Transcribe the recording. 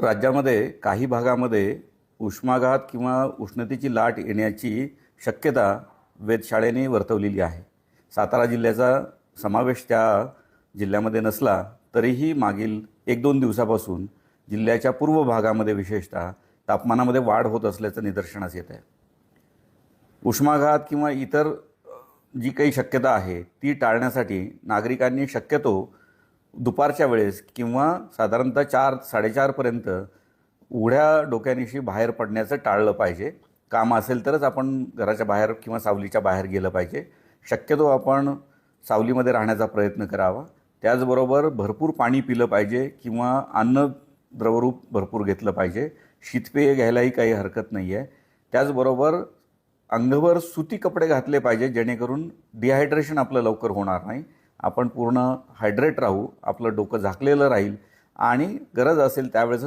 राज्यामध्ये काही भागामध्ये उष्माघात किंवा उष्णतेची लाट येण्याची शक्यता वेधशाळेने वर्तवलेली आहे. सातारा जिल्ह्याचा समावेश त्या जिल्ह्यामध्ये नसला तरीही मागील एक दोन दिवसापासून जिल्ह्याच्या पूर्व भागामध्ये विशेषतः तापमानामध्ये वाढ होत असल्याचं निदर्शनास येत आहे. उष्माघात किंवा इतर जी काही शक्यता आहे ती टाळण्यासाठी नागरिकांनी शक्यतो दुपारच्या वेळेस किंवा साधारणतः चार साडेचारपर्यंत उघड्या डोक्यानिशी बाहेर पडण्याचं टाळलं पाहिजे. काम असेल तरच आपण घराच्या बाहेर किंवा सावलीच्या बाहेर गेलं पाहिजे. शक्यतो आपण सावलीमध्ये राहण्याचा प्रयत्न करावा. त्याचबरोबर भरपूर पाणी पिलं पाहिजे किंवा अन्न द्रवरूप भरपूर घेतलं पाहिजे. शीतपेय घ्यायलाही काही हरकत नाही आहे त्याचबरोबर अंगभर सुती कपडे घातले पाहिजे जेणेकरून डिहायड्रेशन आपलं लवकर होणार नाही. आपण पूर्ण हायड्रेट राहू आपलं डोकं झाकलेलं राहील आणि गरज असेल त्यावेळेस